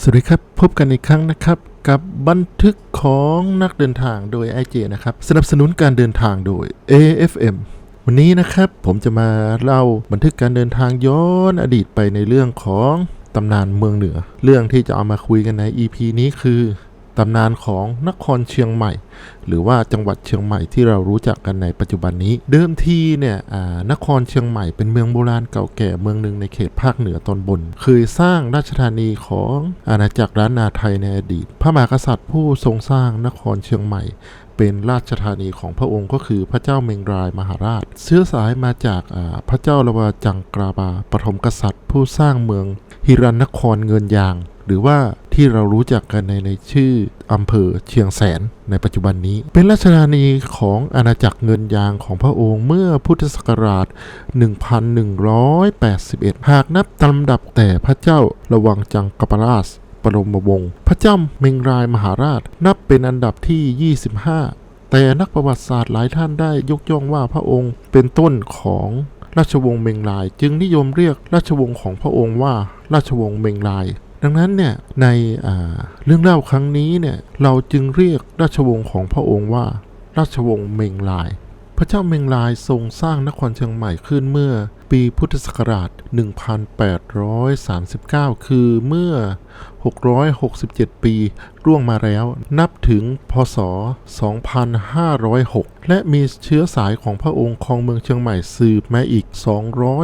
สวัสดีครับ พบกันอีกครั้งนะครับกับบันทึกของนักเดินทางโดย i j นะครับ สนับสนุนการเดินทางโดย AFM วันนี้นะครับผมจะมาเล่าบันทึกการเดินทางย้อนอดีตไปในเรื่องของตำนานเมืองเหนือ เรื่องที่จะเอามาคุยกันใน EP นี้คือ ตำนานของนครเชียงใหม่ หรือว่าจังหวัดเชียงใหม่ที่เรารู้จักกันในปัจจุบันนี้ เดิมทีเนี่ยอ่านครเชียงใหม่เป็นเมืองโบราณเก่าแก่เมืองหนึ่งในเขตภาคเหนือตอนบน เคยสร้างราชธานีของอาณาจักรล้านนาไทยในอดีต พระมหากษัตริย์ผู้ทรงสร้างนครเชียงใหม่เป็นราชธานีของพระองค์ก็คือพระเจ้าเมงรายมหาราชเชื้อสายมาจากอ่าพระเจ้าละวาจังกราบาปฐมกษัตริย์ ผู้สร้างเมืองฮิรันนครเงินยาง หรือว่า ที่เรารู้จักกันในในชื่ออำเภอเชียงแสนในปัจจุบันนี้ เป็นราชธานีของอาณาจักรเงินยางของพระองค์เมื่อพุทธศักราช 1181 หากนับตามลำดับแต่พระเจ้าระวังจังกปราชปรมวงศ์พระเจ้าเมงรายมหาราช นับเป็นอันดับที่ 25 แต่นักประวัติศาสตร์หลายท่านได้ยกย่องว่าพระองค์เป็นต้นของราชวงศ์เมงราย จึงนิยมเรียกราชวงศ์ของพระองค์ว่าราชวงศ์เมงราย ดังนั้นเนี่ยในเรื่องเล่าครั้งนี้เนี่ยเราจึงเรียกราชวงศ์ของพระองค์ว่า ราชวงศ์เมงลาย พระเจ้าเมงลายทรงสร้างนครเชียงใหม่ขึ้นเมื่อปีพุทธศักราช 1839 คือเมื่อ 667 ปีร่วงมาแล้ว นับถึงพศ 2506 และมีเชื้อสายของพระองค์ครองเมืองเชียงใหม่สืบมาอีก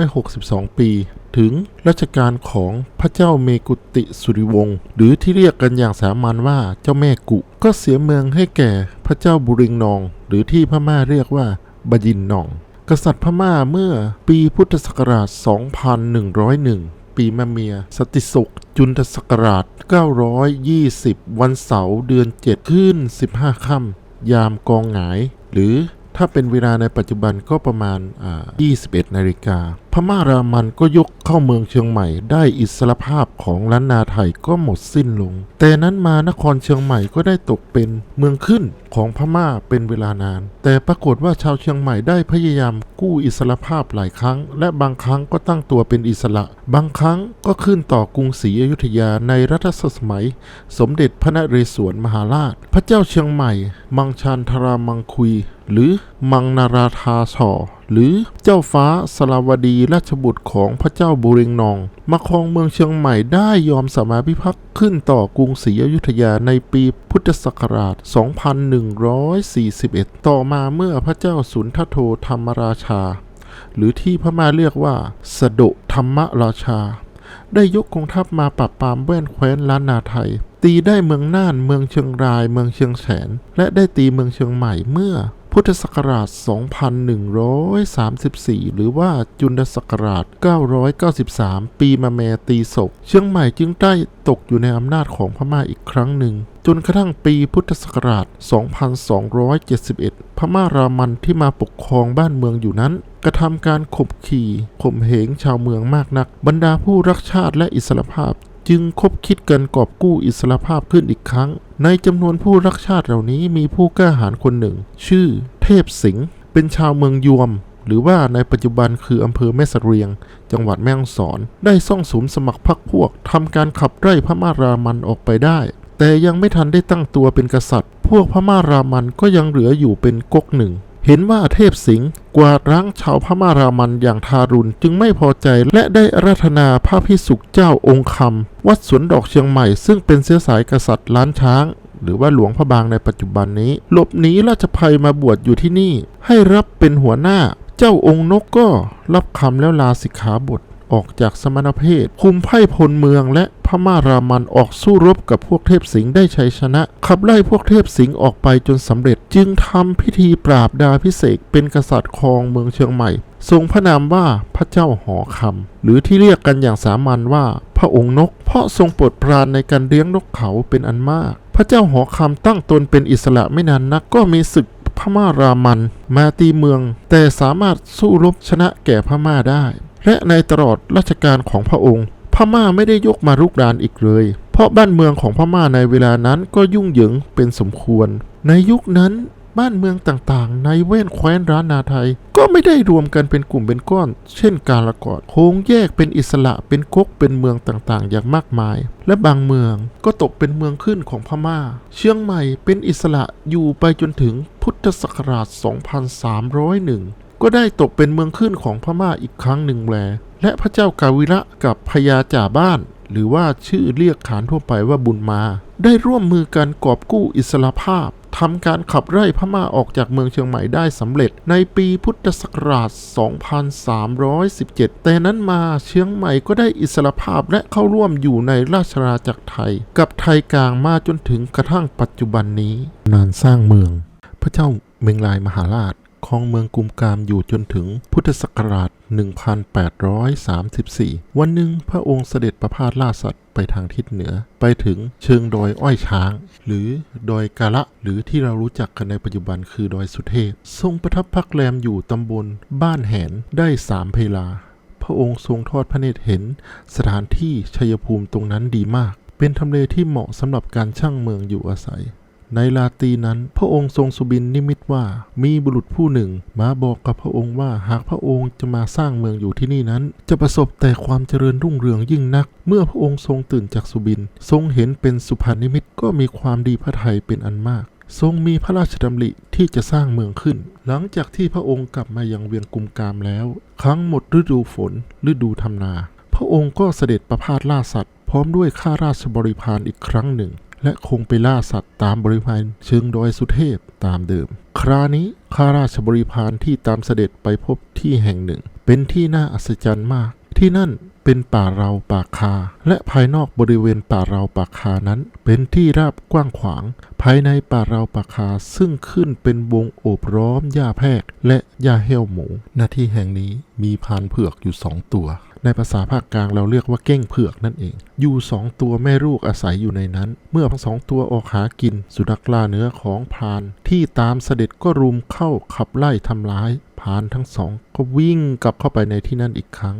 262 ปี ถึงรัชกาลของพระเจ้าเมกุติสุริวงศ์หรือที่เรียกกันอย่างสามัญว่าเจ้าแม่กุ ก็เสียเมืองให้แก่พระเจ้าบุริงนอง หรือที่พม่าเรียกว่าบยินนอง กษัตริย์พม่าเมื่อปีพุทธศักราช 2101 ปีมะเมีย สติสุกจุนทศักราช 920 วันเสาร์เดือน 7 ขึ้น 15 ค่ำยามกองหงาย หรือถ้าเป็นเวลาในปัจจุบันก็ประมาณ 21 นาฬิกา พม่ารามันก็ยกเข้าเมืองเชียงใหม่ ได้อิสรภาพของล้านนาไทยก็หมดสิ้นลง แต่นั้นมานครเชียงใหม่ก็ได้ตกเป็นเมืองขึ้นของพม่าเป็นเวลานาน แต่ปรากฏว่าชาวเชียงใหม่ได้พยายามกู้อิสรภาพหลายครั้ง และบางครั้งก็ตั้งตัวเป็นอิสระ บางครั้งก็ขึ้นต่อกรุงศรีอยุธยาในรัชสมัย สมเด็จพระนเรศวรมหาราช พระเจ้าเชียงใหม่ มังชันทรามังคุย หรือ มังนาราธาชอหรือเจ้าฟ้าสลาวดีราชบุตรของพระเจ้าบุเรงนอง มาครองเมืองเชียงใหม่ได้ยอมสมาพิพักษ์ขึ้นต่อกรุงศรีอยุธยาในปีพุทธศักราช 2141 ต่อมาเมื่อพระเจ้าสุนทโธธรรมราชา หรือที่พม่าเรียกว่าสดธรรมราชา ได้ยกกองทัพมาปราบปรามแว่นแคว้นล้านนาไทย ตีได้เมืองน่านเมืองเชียงรายเมืองเชียงแสน และได้ตีเมืองเชียงใหม่เมื่อ พุทธศักราช 2134 หรือว่าจุลศักราช 993 ปีมาแมตีศก เชียงใหม่จึงได้ตกอยู่ในอำนาจของพม่าอีกครั้งหนึ่ง จนกระทั่งปีพุทธศักราช 2271 พม่ารามันที่มาปกครองบ้านเมืองอยู่นั้น กระทำการข่มขี่ข่มเหงชาวเมืองมากนัก บรรดาผู้รักชาติและอิสรภาพ จึงคบคิดกันกอบกู้อิสรภาพขึ้นอีกครั้ง ในจำนวนผู้รักชาติเหล่านี้มีผู้กล้าหาญคนหนึ่ง ชื่อเทพสิงห์เป็นชาวเมืองยวม หรือว่าในปัจจุบันคืออำเภอแม่สเรียง จังหวัดแม่ฮ่องสอน ได้ซ่องสุมสมัครพรรคพวกทำการขับไล่พระมารามันออกไปได้ แต่ยังไม่ทันได้ตั้งตัวเป็นกษัตริย์ พวกพระมารามันก็ยังเหลืออยู่เป็นก๊กหนึ่ง เห็นว่าเทพสิงห์กวาดร้างชาวพม่ารามันอย่างทารุณจึงไม่พอใจและได้อาราธนาพระพิสุกเจ้าองค์คำวัดสวนดอกเชียงใหม่ซึ่งเป็นเสื้อสายกษัตริย์ล้านช้างหรือว่าหลวงพระบางในปัจจุบันนี้ หลบหนีราชภัยมาบวชอยู่ที่นี่ ให้รับเป็นหัวหน้า เจ้าองค์นกก็รับคำแล้วลาสิกขาบท ออกจากสมณเพศ คุมไพ่พลเมืองและพม่ารามันออกสู้รบกับพวกเทพสิงห์ได้ชัยชนะ ขับไล่พวกเทพสิงห์ออกไปจนสำเร็จจึงทำพิธีปราบดาพิเศษเป็นกษัตริย์ครองเมืองเชียงใหม่ ทรงพระนามว่าพระเจ้าหอคำหรือที่เรียกกันอย่างสามัญว่า พระองค์นก เพราะทรงโปรดปรานในการเลี้ยงนกเขาเป็นอันมาก พระเจ้าหอคำตั้งตนเป็นอิสระไม่นานนักก็มีศึกพม่ารามัน มาตีเมือง แต่สามารถสู้รบชนะแก่พม่าได้ และในตลอดรัชกาลของพระองค์ พม่าไม่ได้ยกมารุกรานอีกเลย เพราะบ้านเมืองของพม่าในเวลานั้นก็ยุ่งเหยิงเป็นสมควร ในยุคนั้นบ้านเมืองต่างๆ ในเว้นแคว้นร้านนาไทย ก็ไม่ได้รวมกันเป็นกลุ่มเป็นก้อน เช่นกาละกอดโค้งแยกเป็นอิสระเป็นกกเป็นเมืองต่างๆ อย่างมากมาย และบางเมืองก็ตกเป็นเมืองขึ้นของพม่า เชียงใหม่เป็นอิสระอยู่ไปจนถึงพุทธศักราช 2301 ก็ได้ตกเป็นเมืองขึ้นของพม่าอีกครั้งหนึ่งแล และพระเจ้ากาวิระกับพญาจ่าบ้าน หรือว่าชื่อเรียกขานทั่วไปว่าบุญมา ได้ร่วมมือกันกอบกู้อิสรภาพทำการขับไล่พม่าออกจากเมืองเชียงใหม่ได้สำเร็จในปีพุทธศักราช 2317 แต่นั้นมาเชียงใหม่ก็ได้อิสรภาพและเข้าร่วมอยู่ในราชอาณาจักรไทย กับไทยกลางมาจนถึงกระทั่งปัจจุบันนี้ นานสร้างเมือง พระเจ้าเมงลายมหาราช ครองเมืองกุมกามอยู่จนถึงพุทธศักราช 1834 วันหนึ่งพระองค์เสด็จประพาสล่าสัตว์ไปทางทิศเหนือ ไปถึงเชิงดอยอ้อยช้าง หรือดอยกาละ หรือที่เรารู้จักกันในปัจจุบันคือดอยสุเทพ ทรงประทับพักแรมอยู่ตำบลบ้านแหนได้สามเพลา พระองค์ทรงทอดพระเนตรเห็น สถานที่ชัยภูมิตรงนั้นดีมาก เป็นทำเลที่เหมาะสำหรับการช่างเมืองอยู่อาศัย ในลาตีนั้น พระองค์ทรงสุบินนิมิตว่ามีบุรุษผู้หนึ่ง มาบอกกับพระองค์ว่าหากพระองค์จะมาสร้างเมืองอยู่ที่นี่นั้น จะประสบแต่ความเจริญรุ่งเรืองยิ่งนัก เมื่อพระองค์ทรงตื่นจากสุบิน ทรงเห็นเป็นสุพรรณนิมิตก็มีความดีพระทัยเป็นอันมากทรงมีพระราชดำริที่จะสร้างเมืองขึ้น หลังจากที่พระองค์กลับมายังเวียงกุมกามแล้ว ครั้งหมดฤดูฝน ฤดูทำนา พระองค์ก็เสด็จประพาสล่าสัตว์ พร้อมด้วยข้าราชบริพารอีกครั้งหนึ่ง และคงไปล่าสัตว์ตามบริพารเชิงดอยสุเทพตามเดิม คราวนี้ข้าราชบริพารที่ตามเสด็จไปพบที่แห่งหนึ่ง เป็นที่น่าอัศจรรย์มาก ที่นั่นเป็นป่าเราป่าคา และภายนอกบริเวณป่าเราป่าคานั้น เป็นที่ราบกว้างขวาง ภายในป่าเราป่าคาซึ่งขึ้นเป็นวงโอบร้อมหญ้าแพรกและหญ้าเหี้ยวหมู หน้าที่แห่งนี้มีพานเผือกอยู่สองตัว ในภาษาภาคกลางเราเรียกว่าเก้งเผือกนั่นเอง อยู่สองตัวแม่ลูกอาศัยอยู่ในนั้น เมื่อทั้งสองตัวออกหากิน สุนัขล่าเนื้อของพาน ที่ตามเสด็จก็รุมเข้าขับไล่ทำร้าย พานทั้งสองก็วิ่งกลับเข้าไปในที่นั่นอีกครั้ง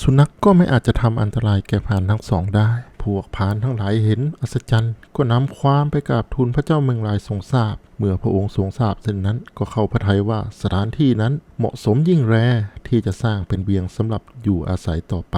สุนัขกก็ไม่อาจจะทำอันตรายแก่พานทั้งสองได้ พวกพานทั้งหลายเห็นอัศจรรย์ก็นำความไปกราบทูลพระเจ้าเมืองลายทรงทราบ เมื่อพระองค์ทรงทราบเช่นนั้นก็เข้าพระทัยว่าสถานที่นั้นเหมาะสมยิ่งแรที่จะสร้างเป็นเวียงสำหรับอยู่อาศัยต่อไป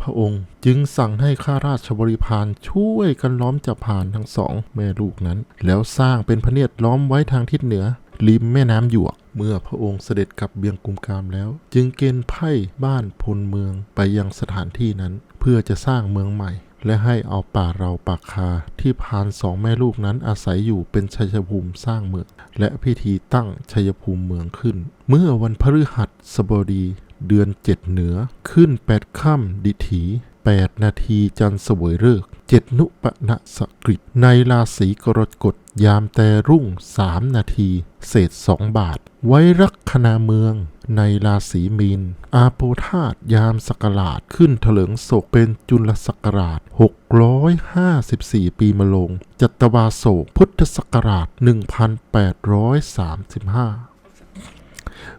พระองค์จึงสั่งให้ข้าราชบริพารช่วยกันล้อมจับพานทั้งสองแม่ลูกนั้น แล้วสร้างเป็นพระเนียดล้อมไว้ทางทิศเหนือริมแม่น้ำหยวก เมื่อพระองค์เสด็จกลับเบียงกุมกามแล้ว จึงเกณฑ์ไพ่บ้านพลเมืองไปยังสถานที่นั้น เพื่อจะสร้างเมืองใหม่ และให้เอาป่าเราป่าคาที่พานสองแม่ลูกนั้นอาศัยอยู่เป็นชัยภูมิสร้างเมืองและพิธีตั้งชัยภูมิเมืองขึ้น เมื่อวันพฤหัสบดีเดือนเจ็ดเหนือขึ้นแปดค่ำดิถี8นาทีจันสวยฤกษ์เจ็ดนุปณะสกฤตในราศีกรกฎยามแต่รุ่ง3นาที เศษ2บาท ไว้รักคณาเมือง ในราศีมีน อาโปธาตยามสกราชขึ้นเถลิงโศกเป็นจุลศักราช 654 ปีมะลง จัตวาโศกพุทธศักราช 1835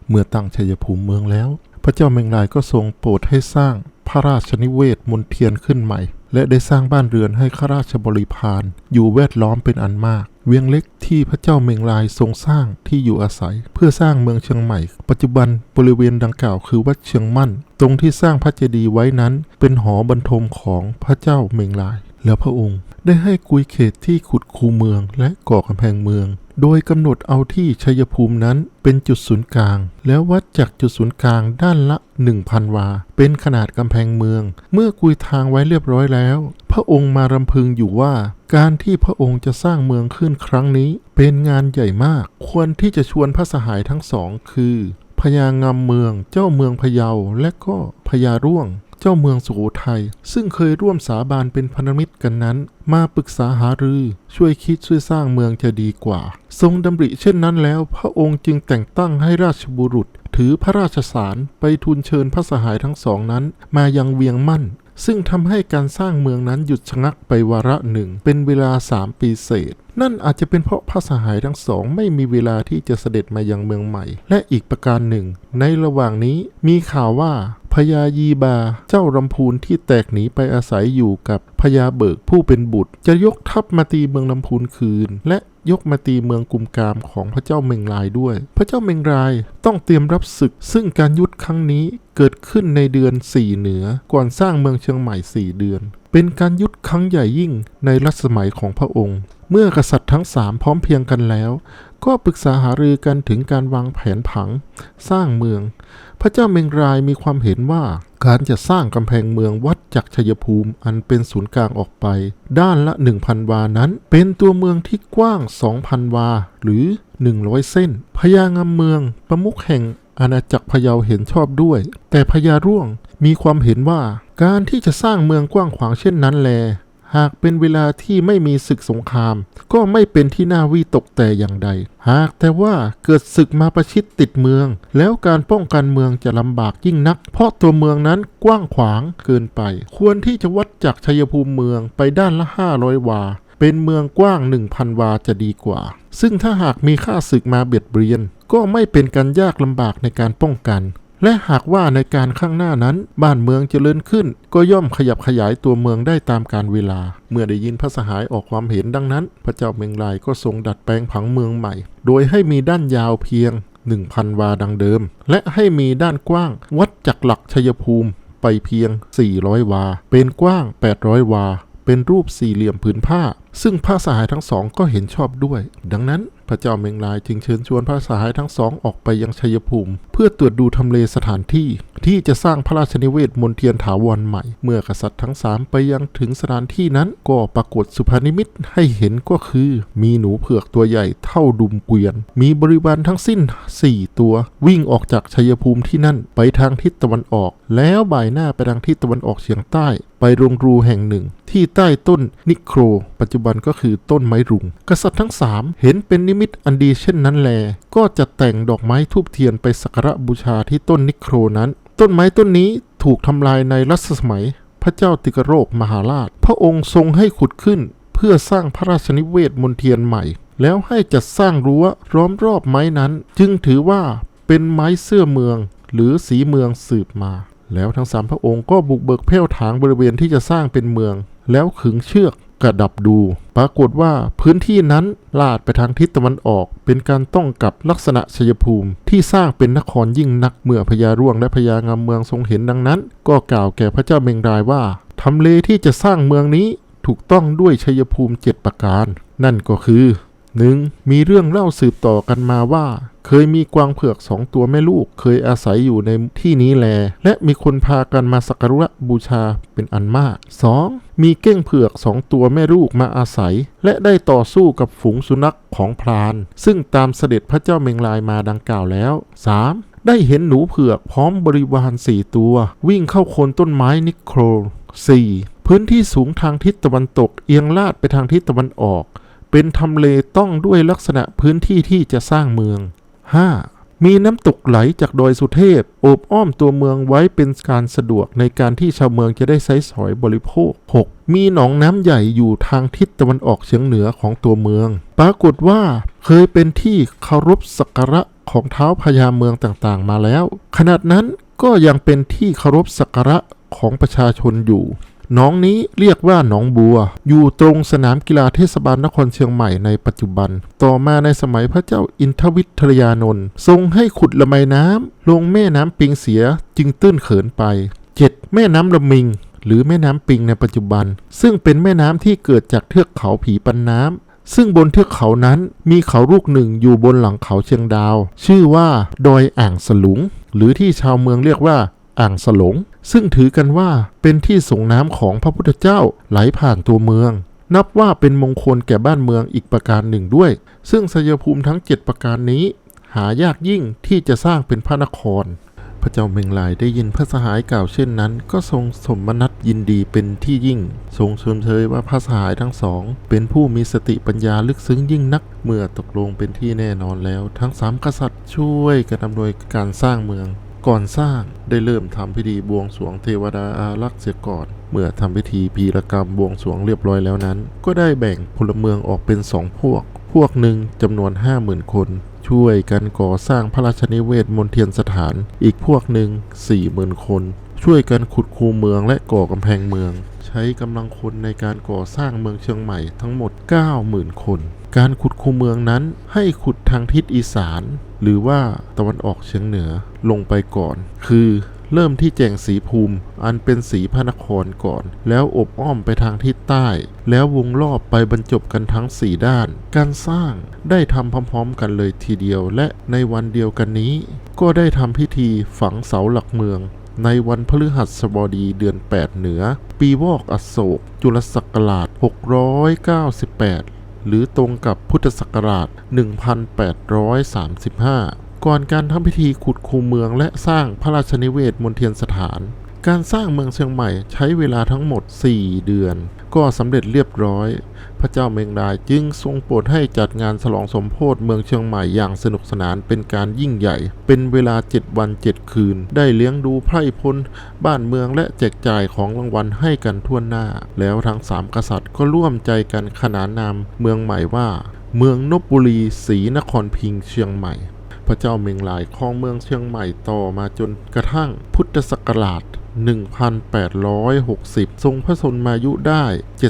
เมื่อตั้งชัยภูมิเมืองแล้ว พระเจ้าเมงลายก็ทรงโปรดให้สร้างพระราชนิเวศมนเทียนขึ้นใหม่ และได้สร้างบ้านเรือนให้ข้าราชบริพารอยู่แวดล้อมเป็นอันมาก เวียงเล็กที่พระเจ้าเมงลายทรงสร้างที่อยู่อาศัย เพื่อสร้างเมืองเชียงใหม่ ปัจจุบันบริเวณดังกล่าวคือวัดเชียงมั่น ตรงที่สร้างพระเจดีย์ไว้นั้น เป็นหอบรรทมของพระเจ้าเมงลาย แล้วพระองค์ได้ให้กุยเขตที่ขุดคูเมืองและก่อกำแพงเมือง โดยกำหนดเอาที่ชัยภูมินั้นเป็นจุดศูนย์กลาง แล้ววัดจากจุดศูนย์กลางด้านละ 1,000 วา เป็นขนาดกำแพงเมือง เมื่อกุยทางไว้เรียบร้อยแล้ว พระองค์มารำพึงอยู่ว่า การที่พระองค์จะสร้างเมืองขึ้นครั้งนี้ เป็นงานใหญ่มาก ควรที่จะชวนพระสหายทั้งสอง คือพญางามเมือง เจ้าเมืองพะเยาและก็พญาร่วง จ้าเมืองสุโขทัยซึ่งเคยร่วมสาบานเป็นพันธมิตรกันนั้น มาปรึกษาหารือ ช่วยคิดช่วยสร้างเมืองจะดีกว่า ทรงดำริเช่นนั้นแล้ว พระองค์จึงแต่งตั้งให้ราชบุรุษ ถือพระราชสารไปทูลเชิญพระสหายทั้งสองนั้น มายังเวียงมั่น ซึ่งทำให้การสร้างเมืองนั้นหยุดชะงักไปวาระหนึ่ง เป็นเวลาสามปีเศษนั่นอาจจะเป็นเพราะพระสหายทั้งสองไม่มีเวลาที่จะเสด็จมายังเมืองใหม่ และอีกประการหนึ่ง ในระหว่างนี้มีข่าวว่า พญายีบา เจ้าลำพูนที่แตกหนีไปอาศัยอยู่กับพญาเบิกผู้เป็นบุตร จะยกทัพมาตีเมืองลำพูนคืน และยกมาตีเมืองกุมกามของพระเจ้าเมงรายด้วย พระเจ้าเมงรายต้องเตรียมรับศึก ซึ่งการยุทธครั้งนี้เกิดขึ้นในเดือนสี่เหนือ ก่อนสร้างเมืองเชียงใหม่สี่เดือน เป็นการยุทธครั้งใหญ่ยิ่งในรัชสมัยของพระองค์ เมื่อกษัตริย์ทั้งสามพร้อมเพียงกันแล้ว ก็ปรึกษาหารือกันถึงการวางแผนผัง สร้างเมือง พระเจ้าเมงรายมีความเห็นว่าการจะสร้างกำแพงเมืองวัดจากชัยภูมิอันเป็นศูนย์กลางออกไป ด้านละ 1,000 วานั้น เป็นตัวเมืองที่กว้าง 2,000 วา หรือ 100 เส้นพญางามเมืองประมุขแห่งอาณาจักรพะเยาเห็นชอบด้วย แต่พญาร่วงมีความเห็นว่าการที่จะสร้างเมืองกว้างขวางเช่นนั้นแล หากเป็นเวลาที่ไม่มีศึกสงคราม ก็ไม่เป็นที่น่าวิตกแต่อย่างใด หากแต่ว่าเกิดศึกมาประชิดติดเมือง แล้วการป้องกันเมืองจะลำบากยิ่งนัก เพราะตัวเมืองนั้นกว้างขวางเกินไป ควรที่จะวัดจากชัยภูมิเมืองไปด้านละ 500 วา เป็นเมืองกว้าง 1,000 วาจะดีกว่า ซึ่งถ้าหากมีข้าศึกมาเบียดเบียน ก็ไม่เป็นการยากลำบากในการป้องกัน และหากว่าในการข้างหน้านั้นบ้านเมืองจเจริญขึ้น ก็ย่อมขยับขยายตัวเมืองได้ตามการเวลา เมื่อได้ยินพระสหายออกความเห็นดังนั้น พระเจ้าเมงรายก็ทรงดัดแปลงผังเมืองใหม่ โดยให้มีด้านยาวเพียง 1,000 วาดังเดิม และให้มีด้านกว้าง วัดจากหลักชัยภูมิไปเพียง 400 วา เป็นกว้าง 800 วา เป็นรูปสี่เหลี่ยมผืนผ้า ซึ่งพระสหายทั้งสองก็เห็นชอบด้วย ดังนั้นพระเจ้าเมงรายจึงเชิญชวนพระสหายทั้งสองออกไปยังชัยภูมิ เพื่อตรวจดูทำเลสถานที่ ที่จะสร้างพระราชนิเวศมนเทียนถาวรใหม่ เมื่อกษัตริย์ทั้งสามไปยังถึงสถานที่นั้นก็ปรากฏสุภานิมิตให้เห็นก็คือ มีหนูเผือกตัวใหญ่เท่าดุมเกวียน มีบริวารทั้งสิ้น 4 ตัว วิ่งออกจากชัยภูมิที่นั่นไปทางทิศตะวันออก แล้วบ่ายหน้าไปทางทิศตะวันออกเฉียงใต้ ไปโรงรูแห่งหนึ่ง ที่ใต้ต้นนิโคร ปัจจุบันก็คือต้นไม้รุง กษัตริย์ทั้งสามเห็นเป็นนิมิตอันดีเช่นนั้นแล ก็จะแต่งดอกไม้ทูบเทียนไปสักการะบูชาที่ต้นนิโครนั้น ต้นไม้ต้นนี้ถูกทำลายในรัชสมัย พระเจ้าติกโรคมหาราช พระองค์ทรงให้ขุดขึ้น เพื่อสร้างพระราชนิเวศมนเทียนใหม่ แล้วให้จัดสร้างรั้วล้อมรอบไม้นั้น จึงถือว่าเป็นไม้เสื้อเมือง หรือสีเมืองสืบมา แล้วทั้งสามพระองค์ก็บุกเบิกแผ่วถางบริเวณที่จะสร้างเป็นเมือง แล้วขึงเชือกกระดับดู ปรากฏว่าพื้นที่นั้นลาดไปทางทิศตะวันออก เป็นการต้องกับลักษณะชัยภูมิ ที่สร้างเป็นนครยิ่งนักเมื่อพญาร่วงและพญางามเมืองทรงเห็นดังนั้น ก็กล่าวแก่พระเจ้าเมงรายว่าทำเลที่จะสร้างเมืองนี้ถูกต้องด้วยชัยภูมิเจ็ดประการ นั่นก็คือหนึ่งมีเรื่องเล่าสืบต่อกันมาว่า เคยมีกวางเผือกสองตัวแม่ลูก เคยอาศัยอยู่ในที่นี้แล และมีคนพากันมาสักการะบูชาเป็นอันมาก 2. มีเก้งเผือกสองตัวแม่ลูกมาอาศัย และได้ต่อสู้กับฝูงสุนัขของพราน ซึ่งตามเสด็จพระเจ้าเมงลายมาดังกล่าวแล้ว 3. ได้เห็นหนูเผือกพร้อมบริวารสี่ตัว วิ่งเข้าโคนต้นไม้นิโคร 4. พื้นที่สูงทางทิศตะวันตกเอียงลาดไปทางทิศตะวันออก เป็นทำเลต้องด้วยลักษณะพื้นที่ที่จะสร้างเมือง 5. มีน้ำตกไหลจากดอยสุเทพโอบอ้อมตัวเมืองไว้เป็นการสะดวกในการที่ชาวเมืองจะได้ใช้สอยบริโภค 6. มีหนองน้ำใหญ่อยู่ทางทิศตะวันออกเฉียงเหนือของตัวเมือง ปรากฏว่าเคยเป็นที่เคารพสักการะของเท้าพญาเมืองต่างๆ มาแล้ว ขนาดนั้นก็ยังเป็นที่เคารพสักการะของประชาชนอยู่ หนองนี้เรียกว่าหนองบัว อยู่ตรงสนามกีฬาเทศบาลนครเชียงใหม่ในปัจจุบัน ต่อมาในสมัยพระเจ้าอินทวิทยานนท์ทรงให้ขุดละไมน้ำลงแม่น้ำปิงเสียจึงตื้นเขินไป 7. แม่น้ำละมิง หรือแม่น้ำปิงในปัจจุบัน ซึ่งเป็นแม่น้ำที่เกิดจากเทือกเขาผีปันน้ำซึ่งบนเทือกเขานั้นมีเขาลูกหนึ่งอยู่บนหลังเขาเชียงดาว ชื่อว่าดอยอ่างสลุง หรือที่ชาวเมืองเรียกว่า อ่างสลง ซึ่งถือกันว่าเป็นที่ส่งน้ำของพระพุทธเจ้าไหลผ่านตัวเมือง นับว่าเป็นมงคลแก่บ้านเมืองอีกประการหนึ่งด้วย ซึ่งสยภูมิทั้ง 7 ประการนี้ หายากยิ่งที่จะสร้างเป็นพระนคร พระเจ้าเมงลายได้ยินพระสหายกล่าวเช่นนั้น ก็ทรงสมนัตยินดีเป็นที่ยิ่ง ทรงชมเชยว่าพระสหายทั้งสอง เป็นผู้มีสติปัญญาลึกซึ้งยิ่งนักเมื่อตกลงเป็นที่แน่นอนแล้ว ทั้งสามกษัตริย์ช่วยกันอำนวยการสร้างเมือง ก่อนสร้างได้เริ่มทำพิธีบวงสรวงเทวดาอารักษ์เสียก่อน เมื่อทำพิธีพีรกรรมบวงสรวงเรียบร้อยแล้วนั้น ก็ได้แบ่งพลเมืองออกเป็นสองพวก พวกหนึ่งจำนวนห้าหมื่นคน ช่วยกันก่อสร้างพระราชนิเวศมนเทียนสถาน อีกพวกหนึ่งสี่หมื่นคน ช่วยกันขุดคูเมืองและก่อกำแพงเมือง ใช้กำลังคนในการก่อสร้างเมืองเชียงใหม่ทั้งหมด 90,000 คน การขุดคูเมืองนั้นให้ขุดทางทิศอีสาน หรือว่าตะวันออกเฉียงเหนือลงไปก่อน คือเริ่มที่แจงสีภูมิ อันเป็นสีพระนครก่อน แล้วอบอ้อมไปทางทิศใต้ แล้ววงรอบไปบรรจบกันทั้งสี่ด้าน การสร้างได้ทำพร้อมๆกันเลยทีเดียว และในวันเดียวกันนี้ ก็ได้ทำพิธีฝังเสาหลักเมือง ในวันพฤหัสบดีเดือน 8 เหนือ ปีวอกอโศก จุลศักราช 698 หรือตรงกับพุทธศักราช 1835 ก่อนการทำพิธีขุดคูเมืองและสร้างพระราชนิเวศมณฑลสถาน การสร้างเมืองเชียงใหม่ใช้เวลาทั้งหมด 4 เดือน ก็สำเร็จเรียบร้อย พระเจ้าเมงรายจึงทรงโปรดให้จัดงานฉลองสมโพธิเมืองเชียงใหม่อย่างสนุกสนานเป็นการยิ่งใหญ่ เป็นเวลา 7 วัน 7 คืน ได้เลี้ยงดูไพร่พลบ้านเมืองและแจกจ่ายของรางวัลให้กันทั่วหน้า แล้วทั้งสามกษัตริย์ก็ร่วมใจกันขนานนามเมืองใหม่ว่า เมืองนบบุรีศรีนครพิงเชียงใหม่พระเจ้าเมงลายครองเมืองเชียงใหม่ต่อมาจนกระทั่งพุทธศักราช 1860 ทรงพระชนมายุได้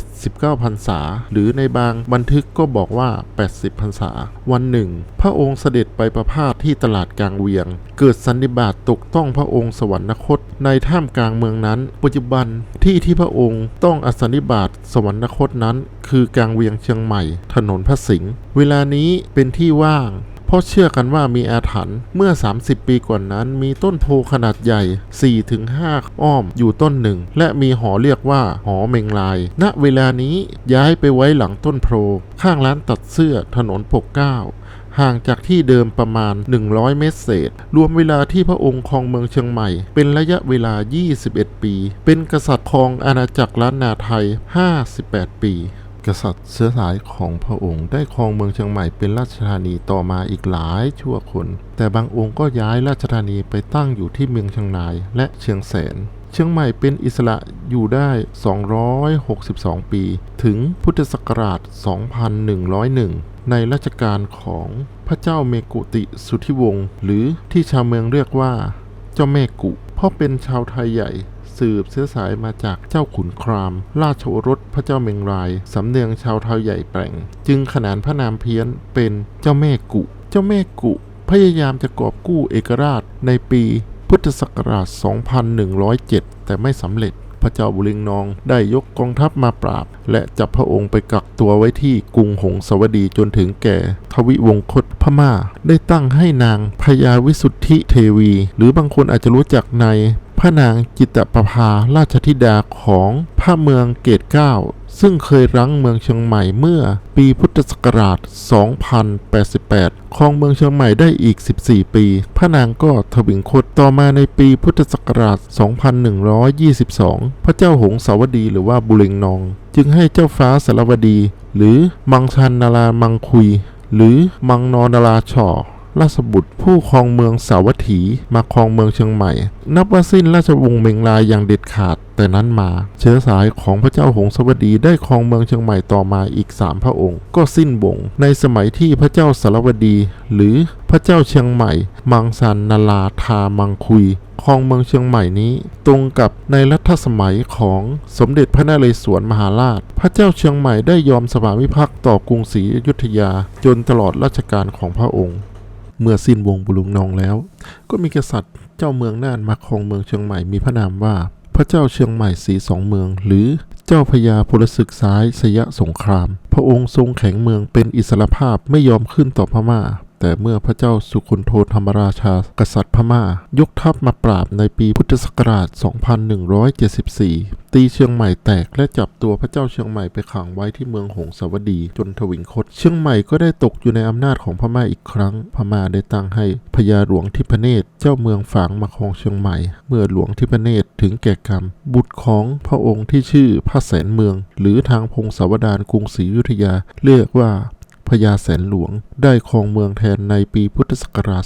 79พรรษา หรือในบางบันทึกก็บอกว่า 80พรรษา วันหนึ่ง พระองค์เสด็จไปประพาสที่ตลาดกลางเวียง เกิดสันนิบาตตกต้องพระองค์สวรรคต ในท่ามกลางเมืองนั้น ปัจจุบันที่ที่พระองค์ต้องอสันนิบาตสวรรคตนั้น คือกลางเวียงเชียงใหม่ ถนนพระสิงห์เวลานี้เป็นที่ว่าง เพราะเชื่อกันว่ามีอาถรรพ์เมื่อ 30 ปีก่อนนั้น มีต้นโพขนาดใหญ่ 4-5 อ้อมอยู่ต้นหนึ่ง และมีหอเรียกว่า หอเมงลาย ณเวลานี้ย้ายไปไว้หลังต้นโพข้างร้านตัดเสื้อถนนปกเก้าห่างจากที่เดิมประมาณ 100 เมตรเศษ รวมเวลาที่พระองค์ครองเมืองเชียงใหม่ เป็นระยะเวลา 21 ปี เป็นกษัตริย์ครองอาณาจักรล้านนาไทย 58 ปี กษัตริย์เชื้อสายของพระองค์ได้ครองเมืองเชียงใหม่เป็นราชธานีต่อมาอีกหลายชั่วคน แต่บางองค์ก็ย้ายราชธานีไปตั้งอยู่ที่เมืองเชียงรายและเชียงแสน เชียงใหม่เป็นอิสระอยู่ได้ 262 ปี ถึงพุทธศักราช 2101 ในรัชกาลของพระเจ้าเมกุติสุทธิวงศ์หรือที่ชาวเมืองเรียกว่า เจ้าแม่กุ เพราะเป็นชาวไทยใหญ่ สืบเชื้อสายมาจากเจ้าขุนคราม ราชโอรสพระเจ้าเมงราย สำเนียงชาวไทยใหญ่แปลง จึงขนานพระนามเพี้ยนเป็นเจ้าแม่กุ เจ้าแม่กุ พยายามจะกอบกู้เอกราชในปีพุทธศักราช 2107 แต่ไม่สำเร็จพระเจ้าบุริงนองได้ยกกองทัพมาปราบ และจับพระองค์ไปกักตัวไว้ที่กรุงหงสาวดีจนถึงแก่ ทวิวงคตพม่า ได้ตั้งให้นางพญาวิสุทธิเทวี หรือบางคนอาจจะรู้จักใน พระนางจิตตประภาราชธิดาของพระเมืองเกตเก้าซึ่งเคยรั้งเมืองเชียงใหม่เมื่อปีพุทธศักราช 2088 ครองเมืองเชียงใหม่ได้อีก 14 ปี พระนางก็ทวิงคตต่อมาในปีพุทธศักราช 2122 พระเจ้าหงสาวดีหรือว่าบุเรงนอง จึงให้เจ้าฟ้าสารวดี หรือมังชันนารามังคุย หรือมังนอนาราช่อ ราชบุตร ผู้ครองเมืองสาวัตถี มาครองเมืองเชียงใหม่ นับว่าสิ้นราชวงศ์เมงลายอย่างเด็ดขาด แต่นั้นมา เชื้อสายของพระเจ้าหงสวดีได้ครองเมืองเชียงใหม่ต่อมาอีกสามพระองค์ ก็สิ้นวงศ์ในสมัยที่พระเจ้าสารวดี หรือพระเจ้าเชียงใหม่ มังสันนาลาทามังคุยครองเมืองเชียงใหม่นี้ ตรงกับในรัชสมัยของสมเด็จพระนเรศวรมหาราช พระเจ้าเชียงใหม่ได้ยอมสวามิภักต่อกรุงศรีอยุธยา จนตลอดรัชกาลของพระองค์ เมื่อสิ้นวงบุรุงนองแล้ว ก็มีกษัตริย์เจ้าเมืองน่านมาครองเมืองเชียงใหม่มีพระนามว่า พระเจ้าเชียงใหม่สีสองเมือง หรือเจ้าพญาพลศึกซ้ายสยะสงคราม พระองค์ทรงแข็งเมืองเป็นอิสรภาพไม่ยอมขึ้นต่อพม่า แต่เมื่อพระเจ้าสุคนโทธรรมราชากษัตริย์พม่า ยกทัพมาปราบในปีพุทธศักราช 2174 ตีเชียงใหม่แตกและจับตัวพระเจ้าเชียงใหม่ไปขังไว้ที่เมืองหงสาวดี จนทวิงคต เชียงใหม่ก็ได้ตกอยู่ในอำนาจของพม่าอีกครั้ง พม่าได้ตั้งให้พญาหลวงทิพเนศเจ้าเมืองฝางมาครองเชียงใหม่ เมื่อหลวงทิพเนศถึงแก่กรรม บุตรของพระองค์ที่ชื่อพระแสนเมือง หรือทางพงศาวดารกรุงศรีอยุธยาเรียกว่า พญาแสนหลวงได้ครองเมืองแทนในปีพุทธศักราช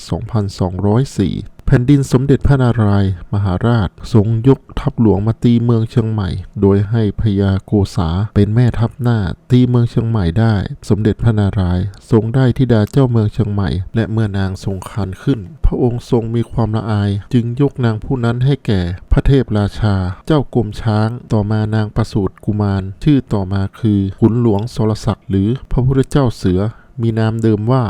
2204แผ่นดินสมเด็จพระนารายณ์มหาราช ทรงยกทัพหลวงมาตีเมืองเชียงใหม่ โดยให้พญาโกษาเป็นแม่ทัพหน้า ตีเมืองเชียงใหม่ได้ สมเด็จพระนารายณ์ทรงได้ธิดาเจ้าเมืองเชียงใหม่ และเมื่อนางทรงคันขึ้น พระองค์ทรงมีความละอาย จึงยกนางผู้นั้นให้แก่ พระเทพราชา เจ้ากรมช้าง ต่อมานางประสูติกุมาร ชื่อต่อมาคือขุนหลวงสรศักดิ์หรือพระพุทธเจ้าเสือ มีนามเดิมว่า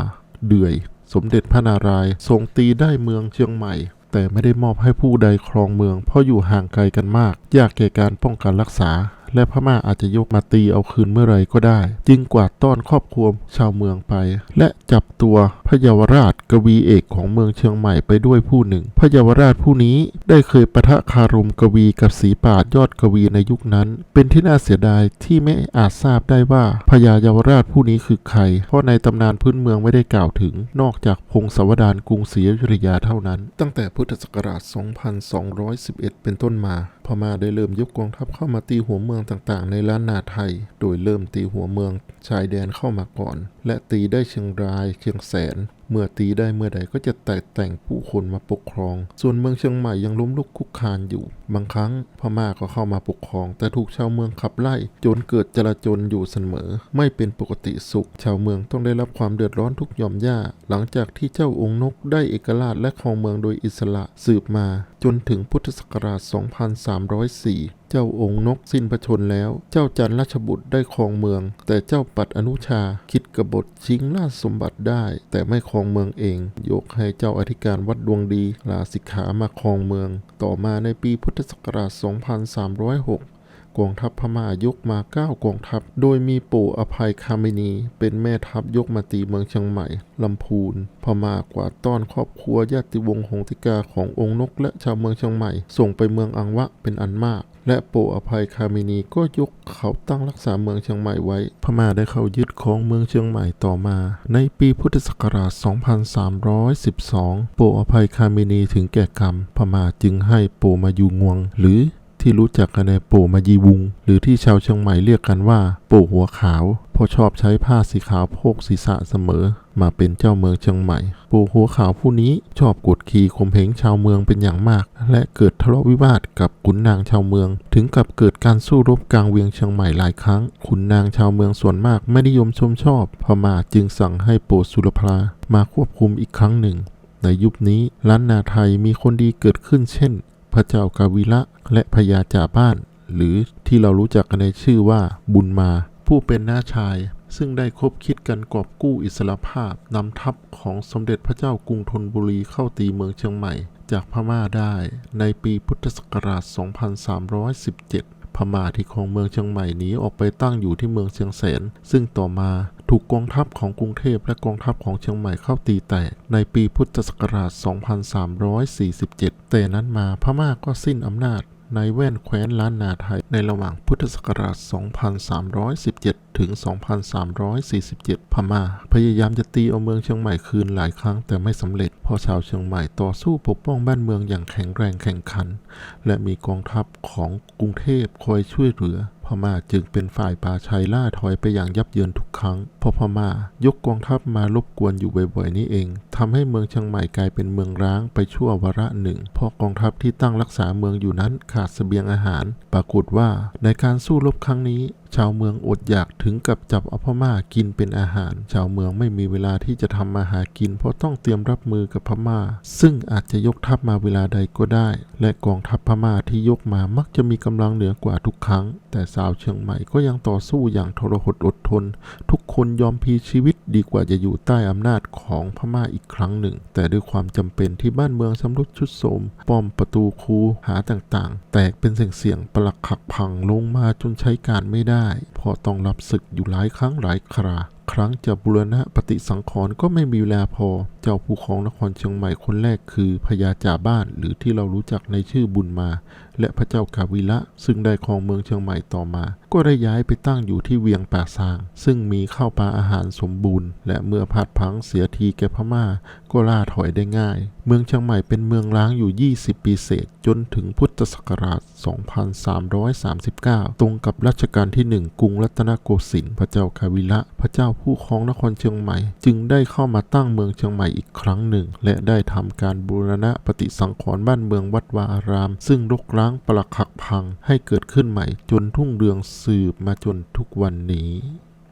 เดือย สมเด็จพระนารายณ์ทรงตีได้เมืองเชียงใหม่ แต่ไม่ได้มอบให้ผู้ใดครองเมือง เพราะอยู่ห่างไกลกันมาก ยากแก่การป้องกันรักษา และพม่าอาจจะยกมาตีเอาคืนเมื่อไรก็ได้ จึงกวาดต้อนครอบครัวชาวเมืองไป และจับตัวพยาวราชกวีเอกของเมืองเชียงใหม่ไปด้วยผู้หนึ่งพยาวราชผู้นี้ได้เคยประทะคารมกวีกับสีปาดยอดกวีในยุคนั้น เป็นที่น่าเสียดายที่ไม่อาจทราบได้ว่าพญาเยาวราชผู้นี้คือใคร เพราะในตำนานพื้นเมืองไม่ได้กล่าวถึง นอกจากพงศาวดารกรุงศรีอยุธยาเท่านั้น ตั้งแต่พุทธศักราช 2211 เป็นต้นมาพม่าได้เริ่มยกกองทัพเข้ามาตีหัวเมืองต่างๆ ในล้านนาไทย โดยเริ่มตีหัวเมืองชายแดนเข้ามาก่อน และตีได้เชียงราย เชียงแสน เมื่อตีได้เมื่อใดก็จะแตกแต่งผู้คนมาปกครอง ส่วนเมืองเชียงใหม่ยังล้มลุกคุกคานอยู่ บางครั้งพม่าก็เข้ามาปกครอง แต่ถูกชาวเมืองขับไล่จนเกิดจลาจลอยู่เสมอ ไม่เป็นปกติสุข ชาวเมืองต้องได้รับความเดือดร้อนทุกหย่อมย่า หลังจากที่เจ้าองค์นกได้เอกราชและครองเมืองโดยอิสระสืบมา จนถึงพุทธศักราช 2304 เจ้าองค์นกสิ้นพระชนแล้ว เจ้าจันทราชบุตรได้ครองเมือง แต่เจ้าปัดอนุชาคิดกบฏชิงราชสมบัติได้ แต่ไม่ครองเมืองเอง ยกให้เจ้าอธิการวัดดวงดีลาสิกขามาครองเมือง ต่อมาในปีพุทธศักราช 2306 กองทัพพม่ายกมาเก้ากองทัพ โดยมีปู่อภัยคามินี เป็นแม่ทัพยกมาตีเมืองเชียงใหม่ลำพูน พม่ากว่าต้อนครอบครัวญาติวงศ์หงติกาขององค์นกและชาวเมืองเชียงใหม่ ส่งไปเมืองอังวะเป็นอันมาก และปู่อภัยคามินีก็ยกเขาตั้งรักษาเมืองเชียงใหม่ไว้ พม่าได้เข้ายึดครองเมืองเชียงใหม่ต่อมา ในปีพุทธศักราช 2312 ปู่อภัยคามินีถึงแก่กรรม พม่าจึงให้ปู่มายูงวง หรือ ที่รู้จักกันในปู่มายีวุง หรือที่ชาวเชียงใหม่เรียกกันว่า ปู่หัวขาว เพราะชอบใช้ผ้าสีขาวโพกศีรษะเสมอ มาเป็นเจ้าเมืองเชียงใหม่ ปู่หัวขาวผู้นี้ชอบกดขี่ข่มเหงชาวเมืองเป็นอย่างมาก และเกิดทะเลาะวิวาทกับขุนนางชาวเมือง ถึงกับเกิดการสู้รบกลางเวียงเชียงใหม่หลายครั้งขุนนางชาวเมืองส่วนมากไม่นิยมชมชอบพม่าจึงสั่งให้ปู่สุรพลามาควบคุมอีกครั้งหนึ่งในยุคนี้ล้านนาไทยมีคนดีเกิดขึ้นเช่น พระเจ้ากาวิละและพญาจ่าบ้าน หรือที่เรารู้จักกันในชื่อว่าบุญมา ผู้เป็นน้าชาย ซึ่งได้คบคิดกันกอบกู้อิสรภาพนำทัพของสมเด็จพระเจ้ากรุงธนบุรีเข้าตีเมืองเชียงใหม่ จากพม่าได้ในปีพุทธศักราช 2317พม่าที่ครองเมืองเชียงใหม่หนีออกไปตั้งอยู่ที่เมืองเชียงแสน ซึ่งต่อมา ถูกกองทัพของกรุงเทพและกองทัพของเชียงใหม่เข้าตีแตก ในปีพุทธศักราช 2347 แต่นั้นมาพม่าก็สิ้นอำนาจในแว่นแคว้นล้านนาไทยในระหว่างพุทธศักราช 2317 ถึง 2347 พม่า พยายามจะตีเอาเมืองเชียงใหม่คืนหลายครั้งแต่ไม่สำเร็จเพราะชาวเชียงใหม่ต่อสู้ปกป้องบ้านเมืองอย่างแข็งแรงแข่งขัน และมีกองทัพของกรุงเทพคอยช่วยเหลือ พม่าจึงเป็นฝ่ายป่าชัยล่าถอยไปอย่างยับเยินทุกครั้ง พราะพม่ายกกองทัพมารบกวนอยู่บ่อยๆ นี้เองทำให้เมืองเชียงใหม่กลายเป็นเมืองร้างไปชั่ววระหนึ่งเพราะกองทัพที่ตั้งรักษาเมืองอยู่นั้นขาดเสบียงอาหาร ปรากฏว่าในการสู้รบครั้งนี้ ชาวเมืองอดอยากถึงกับจับเอาพม่ากินเป็นอาหาร ชาวเมืองไม่มีเวลาที่จะทำมาหากิน เพราะต้องเตรียมรับมือกับพม่า ซึ่งอาจจะยกทัพมาเวลาใดก็ได้ และกองทัพพม่าที่ยกมามักจะมีกำลังเหนือกว่าทุกครั้ง แต่สาวเชียงใหม่ก็ยังต่อสู้อย่างทรหดอดทน ทุกคนยอมพีชีวิตดีกว่าจะอยู่ใต้อำนาจของพม่าอีกครั้งหนึ่ง แต่ด้วยความจำเป็นที่บ้านเมืองสำรุดชุดโทรมป้อมประตูคูหาต่างๆ แตกเป็นเสียงๆปลักขักพังลงมาจนใช้การไม่ได้พราะต้องรับศึกอยู่หลายครั้งหลายคราครั้งจะบุรณะปฏิสังขรณ์ก็ไม่มีเวลาพอ เจ้าผู้ครองนครเชียงใหม่คนแรกคือพญาจ่าบ้านหรือที่เรารู้จักในชื่อบุญมาและพระเจ้ากาวิละ ซึ่งได้ครองเมืองเชียงใหม่ต่อมา ก็ได้ย้ายไปตั้งอยู่ที่เวียงป่าซาง ซึ่งมีข้าวปลาอาหารสมบูรณ์ และเมื่อพัดพังเสียทีแก่พม่า ก็ล่าถอยได้ง่าย เมืองเชียงใหม่เป็นเมืองล้างอยู่ 20 ปีเศษ จนถึงพุทธศักราช 2339 ตรงกับรัชกาลที่ 1 กรุงรัตนโกสินทร์พระเจ้าคาวิละ พระเจ้าผู้ครองนครเชียงใหม่ จึงได้เข้ามาตั้งเมืองเชียงใหม่อีกครั้งหนึ่ง และได้ทำการบูรณะปฏิสังขรณ์บ้านเมืองวัดวาอาราม ซึ่งรกร้างปรักหักพังให้เกิดขึ้นใหม่จนทุ่งเรืองสืบมาจนทุกวันนี้